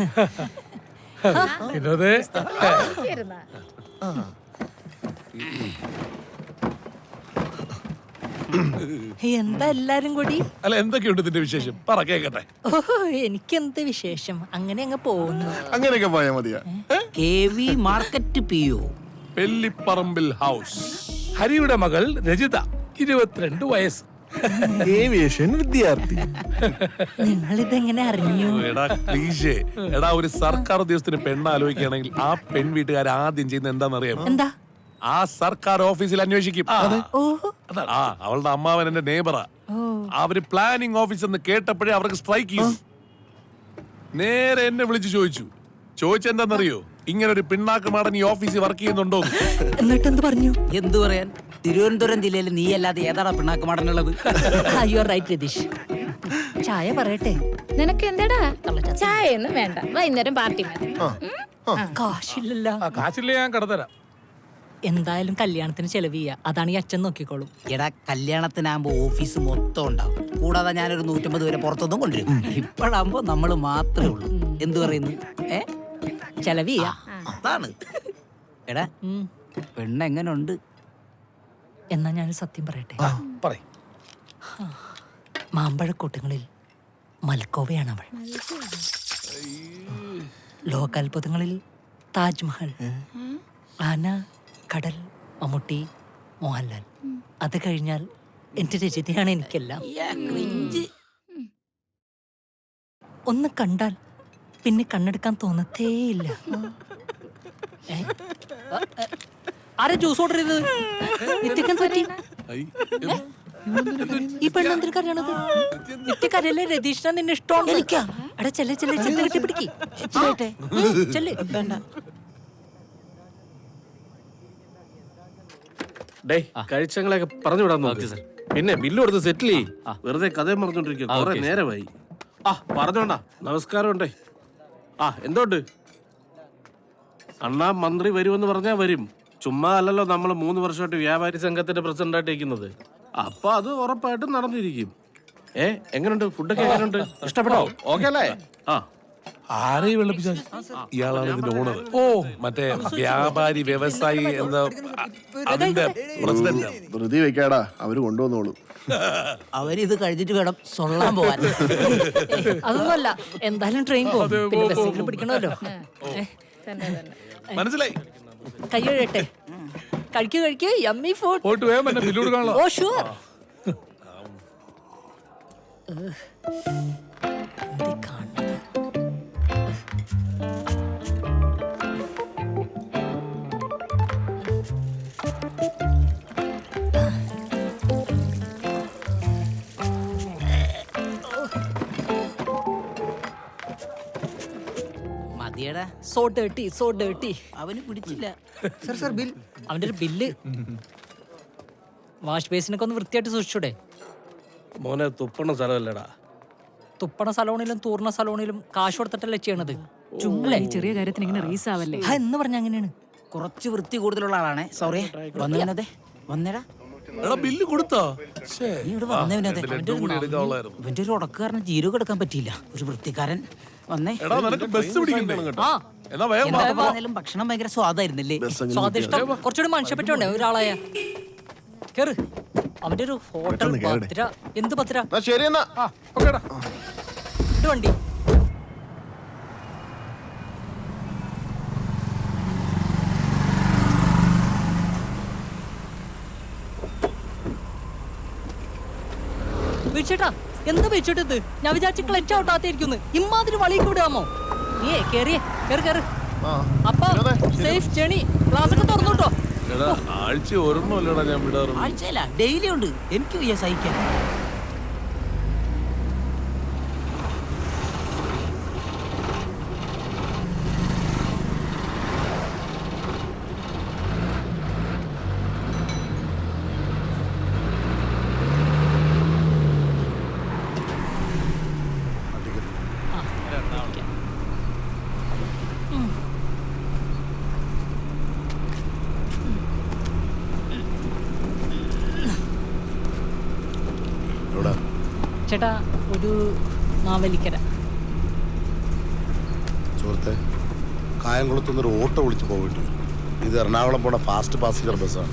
വിനോദേ എന്താ എല്ലാരും കൂടി? അല്ല എന്തൊക്കെയുണ്ട് ഇതിന്റെ വിശേഷം? പറ കേക്കട്ടെ. ഓഹോ എനിക്കെന്ത് വിശേഷം? അങ്ങനെ അങ്ങ് പോകുന്നു. അങ്ങനെയൊക്കെ പോയാ മതിയാ. K V market P O. Pellipparambil house. ഹരിയുടെ മകൾ രജിത ഇരുപത്തിരണ്ട് വയസ്സ്. ഏവിയേഷൻ വിദ്യാർത്ഥി. നിങ്ങൾ ഇതെങ്ങനെ അറിഞ്ഞു? എടാ ക്ലീശേ. എടാ ഒരു സർക്കാർ ഉദ്യോഗസ്ഥന് പെണ്ണ് ആലോചിക്കുകയാണെങ്കിൽ ആ പെൺ വീട്ടുകാർ ആദ്യം ചെയ്യുന്ന എന്താണെന്നറിയാം? എന്താ? ആ സർക്കാർ ഓഫീസിൽ അന്വേഷിക്കും. ആ. അവളുടെ അമ്മാവൻ എന്റെ നെയ്ബറാ അവർ പ്ലാനിംഗ് ഓഫീസ് എന്ന് കേട്ടപ്പോഴേ അവർക്ക് സ്ട്രൈക്ക് ചെയ്യും നേരെ എന്നെ വിളിച്ചു ചോദിച്ചു. ചോദിച്ചെന്താന്നറിയോ? ഇങ്ങനെ ഒരു പിണ്ണാക്ക് മാടൻ ഈ ഓഫീസിൽ വർക്ക് ചെയ്യുന്നുണ്ടോ എന്നിട്ട് എന്ത് പറഞ്ഞു? എന്തു പറയാൻ? തിരുവനന്തപുരം ജില്ലയിൽ നീ അല്ലാതെ ഏതാടാ പിണ്ണാക്കുമാടനുള്ളത്? അയ്യോ റൈറ്റ് രതീഷ്. ചായ പറയട്ടെ? നിനക്ക് എന്താടാ? ചായ ഒന്നും വേണ്ട. വൈകുന്നേരം പാർട്ടി മതി. കാശില്ലല്ലോ. ആ കാശില്ലേ ഞാൻ കടത്തരാം. എന്തായാലും കല്യാണത്തിന് ചെലവ് ചെയ്യുക അതാണ് ഈ അച്ഛൻ നോക്കിക്കോളും. എടാ കല്യാണത്തിനാകുമ്പോ ഓഫീസ് മൊത്തം ഉണ്ടാവും. കൂടാതെ ഞാനൊരു നൂറ്റമ്പത് പേരെ പുറത്തൊന്നും കൊണ്ടുവരും. ഇപ്പോഴാകുമ്പോ നമ്മൾ മാത്രമേ ഉള്ളൂ. എന്തു പറയുന്നു? ഏ? ചെലവ് ചെയ്യാ. അതാണ്. എടാ പെണ്ണ് എങ്ങനെ എങ്ങനുണ്ട് എന്നാ ഞാൻ സത്യം പറയട്ടെ? പറയ്. മാമ്പഴക്കൂട്ടങ്ങളിൽ മൽക്കോവയാണ് അവൾ ലോകാത്ഭുതങ്ങളിൽ താജ്മഹൽ. ആന കടൽ മമ്മൂട്ടി മോഹൻലാൽ. അത് കഴിഞ്ഞാൽ എന്റെ രചിതയാണ് എനിക്കെല്ലാം. ഒന്ന് കണ്ടാൽ പിന്നെ കണ്ണെടുക്കാൻ തോന്നത്തേയില്ല. ആരാ ജ്യൂസ് ഓർഡർ ചെയ്തത് നിത്യക്കൻ പറ്റി? ഐ, ഈ പെണ്ണെന്തിനു കരയണത് നിത്യക്കരയല്ലേ രതീഷിനാ നിന്നെ ഇഷ്ടമാണ് എടാ ചെല്ലേ ചെല്ലേ ചെന്ന് കെട്ടി പിടിക്ക്. ചെല്ലേ. ഡേ കഴിച്ചങ്ങളെയൊക്കെ പറഞ്ഞു വിടാൻ നോക്ക്. പിന്നെ ബില്ല് കൊടുത്ത് സെറ്റിൽ ചെയ്യ് വെറുതെ കഥയും പറഞ്ഞോണ്ടിരിക്കുക കുറെ നേരമായി. ആ. പറഞ്ഞോണ്ടാ. നമസ്കാരം ഉണ്ടേ. ആ എന്തോണ്ട്? അണ്ണാ മന്ത്രി വരുമെന്ന് പറഞ്ഞാ വരും. ചുമ്മാ അല്ലല്ലോ നമ്മൾ മൂന്ന് വർഷമായിട്ട് വ്യാപാരി സംഘത്തിന്റെ പ്രസിഡന്റ് ആയിട്ടിരിക്കുന്നത് അപ്പൊ അത് ഉറപ്പായിട്ടും നടന്നിരിക്കും. ഏ എങ്ങനെയുണ്ട് ഫുഡൊക്കെ എങ്ങനെയുണ്ട് ഇഷ്ടപ്പെട്ടോ? ഓക്കെ അല്ലേ? ആ. ആരെയും വെള്ളപ്പിച്ച ഇയാളാണ് ഇതിന്റെ ഓണർ ഓ മറ്റേ വ്യാപാരി വ്യവസായി എന്ന അതിന്റെ പ്രസിഡന്റ്. ധൃതി വെക്കാടാ. അവർ കൊണ്ടുവന്നോളൂ. അവരിത് കഴിഞ്ഞിട്ട് വേണം സൊള്ളാൻ പോവാൻ. അതൊന്നുമല്ല എന്തായാലും ട്രെയിൻ പോകും പിന്നെ ബസ്സിൽ പിടിക്കണമല്ലോ. മനസ്സിലായി? കൈ കഴുകട്ടെ കഴിക്കൂ കഴിക്കൂ യമ്മി ഫുഡ് പോയിട്ട് വേഗം എന്നെ ബില്ല് കൊടുക്കാനുള്ള. ഓ ഷുവർ മതിയടാ സോ ഡേർട്ടി സോ ഡേർട്ടി അവന് പിടിച്ചില്ല. അവന്റെ ഒരു ബില്ല് വാഷ് ബേസിനൊക്കെ ഒന്ന് വൃത്തിയായിട്ട് സൂക്ഷിച്ചൂടെ? മോനെ തുപ്പണ സ്ഥലമല്ലടാ. തുപ്പണ സലോണിലും തൂർണ സലോണിലും കാശ് കൊടുത്തിട്ടല്ലേ ചെയ്യണത്? ചുമ്മാ. ഈ ചെറിയ കാര്യത്തിന് ഇങ്ങനെ റീസ് ആവല്ലേ? ആ, എന്ന് പറഞ്ഞ അങ്ങനെയാണ്. കുറച്ച് വൃത്തി കൂടുതലുള്ള ആളാണേ. സോറി വന്നവനതെ വന്നേടാ. എടാ ബില്ല് കൊടുത്തോ? ശ്ശേ. നീ ഇവിടെ കൂടി എടുക്കാനുള്ളായിരുന്നു ഇവന്റെ ഒരു ഉടക്കുകാരന് ജീരകം എടുക്കാൻ പറ്റിയില്ല. ഒരു വൃത്തിക്കാരൻ. വന്നേ. എടാ നിനക്ക് ബസ് ആ. എന്നാ വേഗം വാ. എന്താ പറഞ്ഞാലും ഭക്ഷണം ഭയങ്കര സ്വാദായിരുന്നില്ലേ? സ്വാദിഷ്ടം കുറച്ചുകൂടി മനുഷ്യപ്പറ്റുണ്ടേ ഒരാളായ? കേറ്. അവന്റെ ഒരു ഹോട്ടൽ പെട്ടെന്ന് കേറടെ. പത്തിര. എന്ത് പത്തിര? എന്നാ ശരി എന്നാ. ആ, ഓക്കേടാ. ഇത് വണ്ടി. വീഴ്ചേട്ടാ എന്താ വെച്ചിട്ടത്? ഞാൻ വിചാരിച്ച ക്ലച്ച് ഔട്ടാത്തിരിക്കുന്നു ഇമ്മാതിരി വളിക്ക് വിടാമോ നീ കേറിയേ കേറ് കേറി. ആ അപ്പൊ സേഫ് ജേണി ക്ലാസ് ഒക്കെ തുറന്നുട്ടോ എടാ ആഴ്ച ഒരെണ്ണമല്ലടാ ഞാൻ വിടാറുള്ളൂ. ആഴ്ചയില്ല ഡെയിലി ഉണ്ട്. എനിക്ക് സഹിക്കാൻ. ചേട്ടാ ഒരു മാവലിക്കര സുഹൃത്തെ കായംകുളത്തുനിന്ന് ഒരു ഓട്ടോ വിളിച്ച് പോയിട്ട് ഇത് എറണാകുളം പോണ ഫാസ്റ്റ് പാസഞ്ചർ ബസ്സാണ്.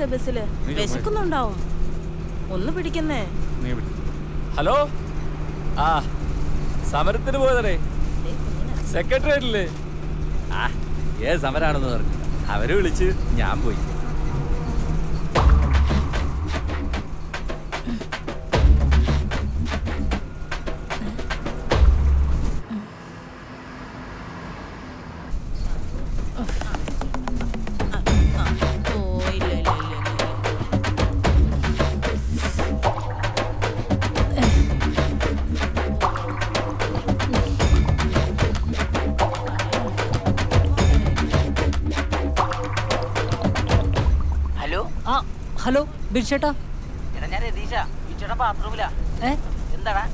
കേറിയതാ ബസ്സിൽ. വിശക്കുന്നുണ്ടാവും. ഒന്ന് പിടിക്കുന്നേ. ഹലോ? ആ സമരത്തിന് പോയതടേ സെക്രട്ടേറിയറ്റിൽ. ആ ഏ സമരാണെന്ന് പറഞ്ഞു അവർ വിളിച്ച് ഞാൻ പോയി. ആ ഹലോ ബിർച്ചേട്ടാ എടാ ഞാൻ രതീഷ വിച്ചേട്ടൻ ബാത്റൂമിലാ. ഏ? എന്താടാ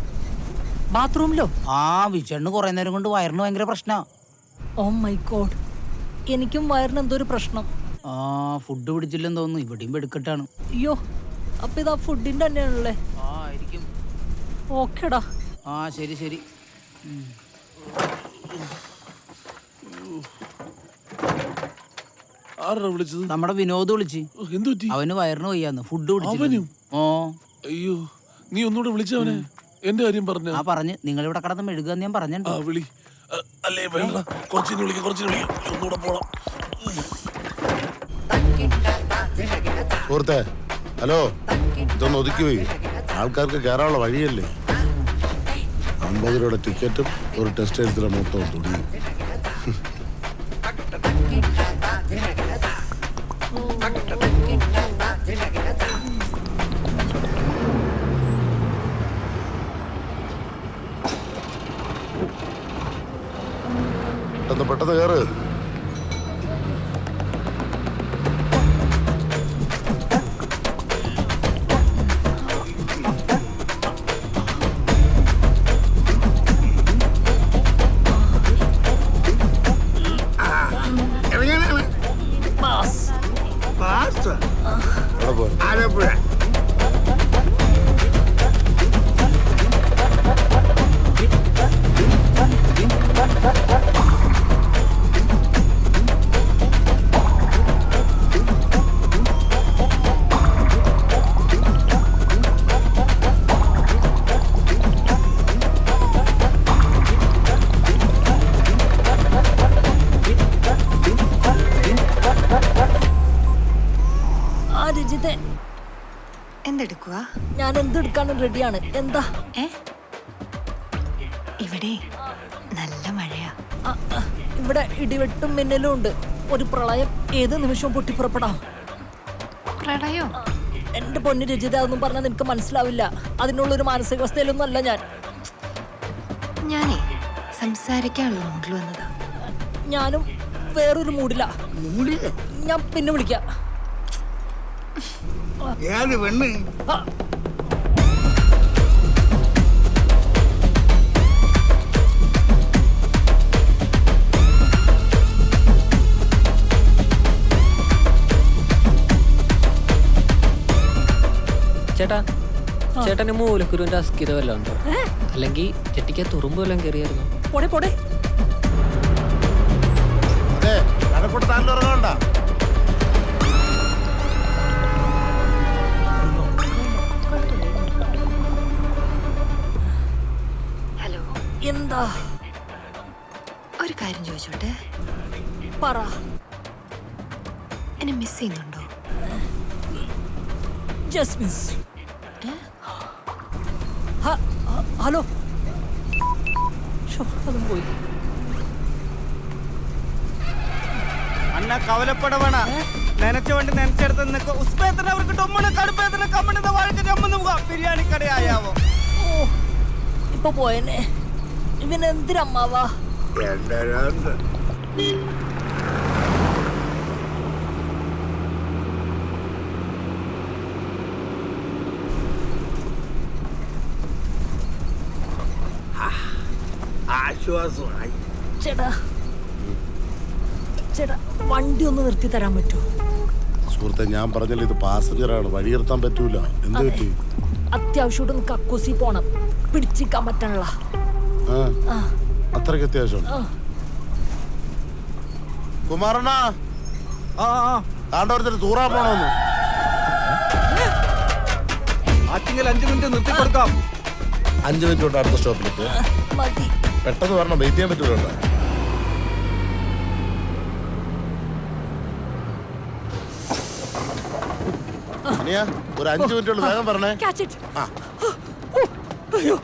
ബാത്റൂമിലോ? ആ വിച്ചേട്ടന് കുറെ നേരം കൊണ്ട് വയറിന് ഭയങ്കര പ്രശ്ന. Oh my god. എനിക്കും വയറിന് എന്തോ ഒരു പ്രശ്നം. ആ ഫുഡ് പിടിച്ചില്ലെന്ന് തോന്നുന്നു. ഇവിടെയും എടുക്കട്ടാണ് അയ്യോ അപ്പൊ ഇതാ ഫുഡിന്റെ തന്നെയാണല്ലേ? ഓക്കേടാ. ആ ശരി ശരി. ആരാ വിളിച്ചത്? നമ്മുടെ വിനോദ് വിളിച്ച്. ഓ, എന്ത് പറ്റി? അവന് വയറിന് വയ്യാന്ന്. ഫുഡ് അവനും? ഓ. അയ്യോ നീ ഒന്നുകൂടെ വിളിച്ചവനെ. എന്റെ കാര്യം പറഞ്ഞു? ആ പറഞ്ഞ്. നിങ്ങൾ ഇവിടെ കടന്ന് മെഴുകുക ഞാൻ ആ പറഞ്ഞിട്ടുണ്ട് വിളി. അ, അല്ലേ വേണ്ട. കുറച്ചിന് വിളിക്കാം കുറച്ചിന് വിളിക്കാം. ഒന്നുകൂടെ പോണം. സുഹൃത്തെ ഹലോ. ഇതൊന്ന് ഒതുക്കി പോയി ആൾക്കാർക്ക് കയറാനുള്ള വഴിയല്ലേ? അമ്പത് രൂപയുടെ ടിക്കറ്റും ഒരു ടെസ്റ്റ് എഴുത്തിലെ മൊത്തം തുണിയും പെട്ടെന്ന് കയറ്. എന്തെടുക്കുക ഞാൻ എന്തെടുക്കാനും റെഡിയാണ്. എന്താ? ഏ? ഇവിടെ നല്ല മഴയാ. ആ, ആ, ഇവിടെ ഇടിവെട്ടും മിന്നലും ഉണ്ട്. ഒരു പ്രളയം ഏത് നിമിഷവും പൊട്ടിപ്പുറപ്പെടാം. പ്രളയോ? എന്റെ പൊന്നു രചിത അതൊന്നും പറഞ്ഞാൽ നിനക്ക് മനസ്സിലാവില്ല. അതിനുള്ളൊരു മാനസികാവസ്ഥയിലൊന്നും അല്ല ഞാൻ. ഞാനേ സംസാരിക്കാനുള്ള മൂഡിൽ വന്നതാ. ഞാനും വേറൊരു മൂടില്ല ഞാൻ പിന്നെ വിളിക്കാം. ആ, ചേട്ടാ ചേട്ടന് മൂലക്കുരുവിന്റെ അസ്ഥിര വല്ലതും ഉണ്ടോ? അല്ലെങ്കിൽ ചെട്ടിക്ക് തുറുമ്പ് വല്ലതും കയറിയായിരുന്നു? പോടെ പോടെ. അതെ ഇറങ്ങണ്ട എന്താ? ഒരു കാര്യം ചോദിച്ചോട്ടെ? പറ. എന്നെ മിസ് ചെയ്യുന്നുണ്ടോ? ജസ്മിസ് ഹ- ഹ- ഹലോ. അതും പോയി. അണ്ണ കവലപ്പടവണ. നനച്ച വണ്ടി നനച്ചെടുത്ത് നിനക്ക് ഉസ്ബേത്തിന് അവർക്ക് ടൊമ്മണ് കടുപ്പേത്തിന് കമ്മണിന്റെ വഴക്ക് ചമ്മന്ന് പോകാം. ബിരിയാണി കടയായാവോ ഓ ഇപ്പൊ ഇവനെന്തിനമ്മാവാ? എന്റെ രണ്ട് ആശ്വാസമായി. ചേട്ടാ ചേട്ടാ വണ്ടി ഒന്ന് നിർത്തി തരാൻ പറ്റുമോ? സുഹൃത്തെ ഞാൻ പറഞ്ഞല്ലോ ഇത് പാസഞ്ചറാണ്. വഴി നിർത്താൻ പറ്റൂല. എന്ത് പറ്റി? അത്യാവശ്യമായിട്ടൊന്ന് കക്കൂസി പോണം. പിടിച്ചിക്കാൻ പറ്റണല്ലോ. അത്രയ്ക്ക് അത്യാവശ്യം കുമാരണ്ണ. ആ ആ താണ്ടോരത്തിന് തൂറാ പോണോന്ന്. ആറ്റിങ്ങൽ അഞ്ചു മിനിറ്റ് നിർത്തി കൊടുക്കാം അഞ്ചു മിനിറ്റ് കൊണ്ട് അടുത്ത സ്റ്റോപ്പിലേക്ക്. മതി. പെട്ടെന്ന് വരണം വെയിറ്റ് ചെയ്യാൻ പറ്റൂല ഒരു അഞ്ചു മിനിറ്റ് വേഗം പറഞ്ഞേ. Catch it. ആ. അയ്യോ